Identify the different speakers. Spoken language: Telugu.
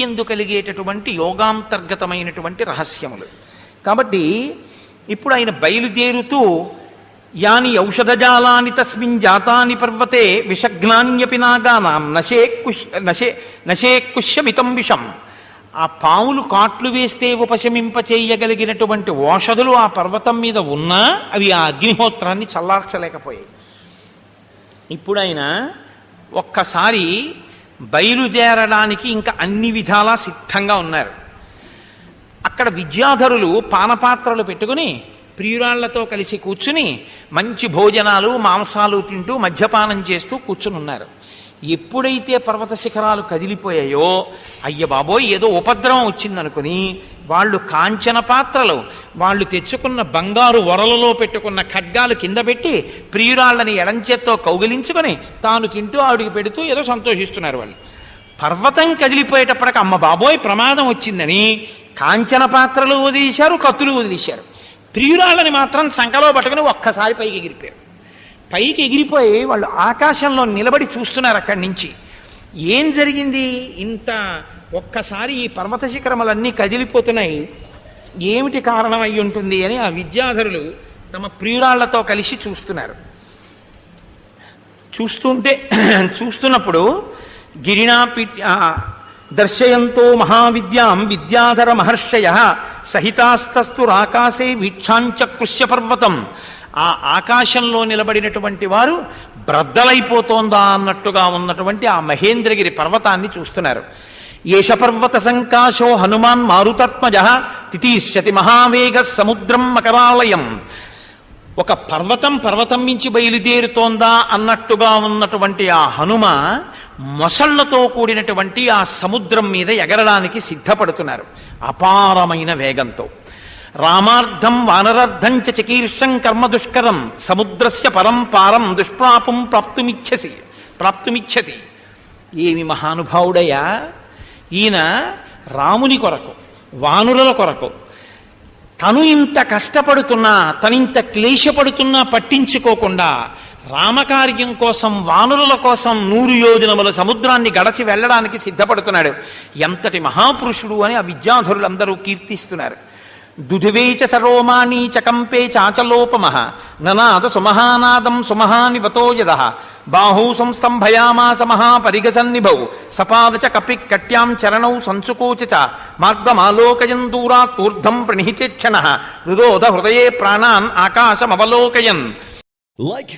Speaker 1: ఎందు కలిగేటటువంటి యోగాంతర్గతమైనటువంటి రహస్యములు. కాబట్టి ఇప్పుడు ఆయన బయలుదేరుతూ యాని ఔషధజాలాని తస్మిన్ జాతాని పర్వతే విషఘ్నాన్యపి నాగానాం నశే కుష్ నశే నశే కుష్యమితం విషం. ఆ పావులు కాట్లు వేస్తే ఉపశమింప చేయగలిగినటువంటి ఓషధులు ఆ పర్వతం మీద ఉన్నా అవి ఆ అగ్నిహోత్రాన్ని చల్లార్చలేకపోయాయి. ఇప్పుడు ఆయన ఒక్కసారి బయలుదేరడానికి ఇంకా అన్ని విధాలా సిద్ధంగా ఉన్నారు. అక్కడ విద్యాధరులు పానపాత్రలు పెట్టుకుని ప్రియురాళ్ళతో కలిసి కూర్చుని మంచి భోజనాలు మాంసాలు తింటూ మద్యపానం చేస్తూ కూర్చుని ఉన్నారు ఎప్పుడైతే పర్వత శిఖరాలు కదిలిపోయాయో అయ్య బాబోయ్ ఏదో ఉపద్రవం వచ్చిందనుకుని వాళ్ళు కాంచన పాత్రలు వాళ్ళు తెచ్చుకున్న బంగారు వరలలో పెట్టుకున్న ఖడ్గాలు కింద పెట్టి ప్రియురాళ్ళని ఎడంచేత్తో కౌగిలించుకొని తాను తింటూ ఆవిడికి పెడుతూ ఏదో సంతోషిస్తున్నారు వాళ్ళు. పర్వతం కదిలిపోయేటప్పటికి అమ్మ బాబోయ్ ప్రమాదం వచ్చిందని కాంచన పాత్రలు వదిలేశారు కత్తులు వదిలేశారు. ప్రియురాళ్ళని మాత్రం సంకలో పట్టుకుని ఒక్కసారి పైకి ఎగిరిపోయారు. పైకి ఎగిరిపోయి వాళ్ళు ఆకాశంలో నిలబడి చూస్తున్నారు అక్కడి నుంచి. ఏం జరిగింది? ఇంత ఒక్కసారి ఈ పర్వత శిఖరములన్నీ కదిలిపోతున్నాయి. ఏమిటి కారణం అయి ఉంటుంది అని ఆ విద్యాధరులు తమ ప్రియురాళ్ళతో కలిసి చూస్తున్నారు. చూస్తుంటే చూస్తున్నప్పుడు గిరినా దర్శయంతో మహావిద్యాం విద్యాధర మహర్షయ సహితాస్తస్తు రాకాశే వీక్షాంచకృష్య పర్వతం ఆ ఆకాశంలో నిలబడినటువంటి వారు బ్రద్దలైపోతోందా అన్నట్టుగా ఉన్నటువంటి ఆ మహేంద్రగిరి పర్వతాన్ని చూస్తున్నారు. యేషపర్వత సంకాశో హనుమాన్ మారుతత్మజ తితీష్యతి మహావేగ సముద్రం మకరాలయం. ఒక పర్వతం పర్వతం మించి బయలుదేరుతోందా అన్నట్టుగా ఉన్నటువంటి ఆ హనుమ మొసళ్ళతో కూడినటువంటి ఆ సముద్రం మీద ఎగరడానికి సిద్ధపడుతున్నారు. అపారమైన వేగంతో. రామార్థం వానరార్థం చ చకీర్షం కర్మ దుష్కరం సముద్రస్య పరం పారం దుష్ప్రాపం ప్రాప్తుమిచ్చసి ప్రాప్తుమిచ్చతి ఏమి మహానుభావుడయ్యా? ఈయన రాముని కొరకు వానురుల కొరకు తను ఇంత కష్టపడుతున్నా తనింత క్లేశపడుతున్నా పట్టించుకోకుండా రామకార్యం కోసం వానురుల కోసం నూరు యోజనముల సముద్రాన్ని గడచి వెళ్ళడానికి సిద్ధపడుతున్నాడు. ఎంతటి మహాపురుషుడు అని ఆ విద్యాధరులందరూ కీర్తిస్తున్నారు. దుధివేచ సరోమాణీ చకంపే చాచలోపమ ననాద సుమహానాదం సుమహానివతో యద బాహూ సంస్తంభయామాస మహాపరిగసన్నిభౌ సపాద కపి కట్యాం చరణౌ సంచుకోచ చ మార్గమాలోకయన్ దూరాత్ ఊర్ధం క్షణ రురోధ హృదయే ప్రాణాన్ ఆకాశమవలోకయన్
Speaker 2: లైక్